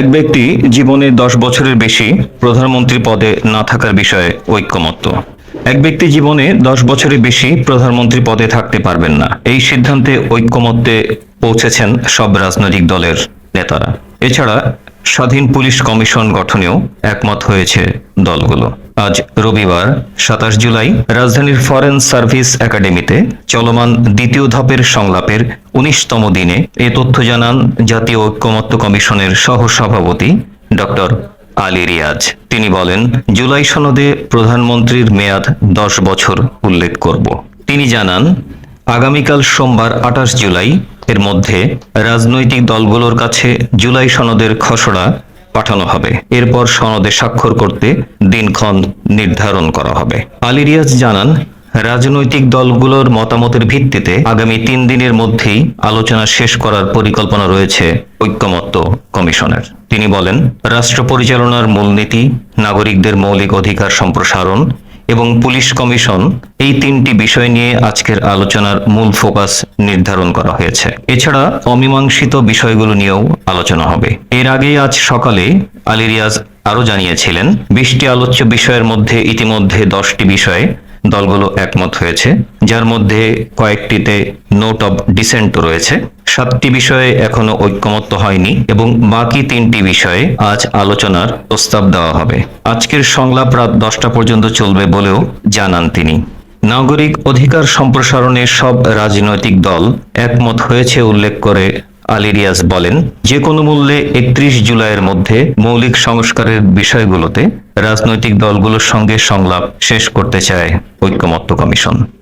এক ব্যক্তি জীবনে দশ বছরের বেশি প্রধানমন্ত্রী পদে না থাকার বিষয়ে ঐক্যমত্য। এক ব্যক্তি জীবনে দশ বছরের বেশি প্রধানমন্ত্রী পদে থাকতে পারবেন না। এই সিদ্ধান্তে ঐক্যমত্যে পৌঁছেছেন সব রাজনৈতিক দলের নেতারা। এছাড়া স্বাধীন পুলিশ কমিশন গঠনেও একমত হয়েছে দলগুলো। আজ রবিবার, সাতাশ জুলাই, রাজধানীর ফরেন সার্ভিস একাডেমিতে চলমান দ্বিতীয় ধাপের সংলাপের উনিশতম দিনে এ তথ্য জানান জাতীয় ঐক্যমত্য কমিশনের সহ সভাপতি ডক্টর আলী রিয়াজ। তিনি বলেন, জুলাই সনদে প্রধানমন্ত্রীর মেয়াদ দশ বছর উল্লেখ করব। তিনি জানান, আগামীকাল সোমবার, আঠাশ জুলাই, এর মধ্যে রাজনৈতিক দলগুলোর কাছে জুলাই সনদের খসড়া পাঠানো হবে। এরপর সনদে স্বাক্ষর করতে দিনক্ষণ নির্ধারণ করা হবে। আলী রিয়াজ জানান, রাজনৈতিক দলগুলোর মতামতের ভিত্তিতে আগামী তিন দিনের মধ্যেই আলোচনা শেষ করার পরিকল্পনা রয়েছে ঐক্যমত্য কমিশনের। তিনি বলেন, রাষ্ট্র পরিচালনার মূলনীতি, নাগরিকদের মৌলিক অধিকার সম্প্রসারণ এবং পুলিশ কমিশন এই তিনটি বিষয় নিয়ে আজকের আলোচনার মূল ফোকাস নির্ধারণ করা হয়েছে। এছাড়া অমীমাংসিত বিষয়গুলো নিয়েও আলোচনা হবে। এর আগে আজ সকালে আলী রিয়াজ আরও জানিয়েছিলেন, বিশটি আলোচ্য বিষয়ের মধ্যে ইতিমধ্যে দশটি বিষয়ে দলগুলো একমত হয়েছে, যার মধ্যে কয়েকটিতে নোট অব ডিসেন্ট রয়েছে। সাতটি বিষয়ে এখনও ঐক্যমত্য হয়নি এবং বাকি তিনটি বিষয়ে আজ আলোচনার প্রস্তাব দেওয়া হবে। আজকের সংলাপ রাত দশটা পর্যন্ত চলবে বলেও জানান তিনি। নাগরিক অধিকার সম্প্রসারণে সব রাজনৈতিক দল একমত হয়েছে উল্লেখ করে আলী রিয়াজ বলেন যে কোনো মূল্যে একত্রিশ জুলাইয়ের মধ্যে মৌলিক সংস্কারের বিষয়গুলোতে রাজনৈতিক দলগুলোর সঙ্গে সংলাপ শেষ করতে চায় ঐক্যমত্য কমিশন।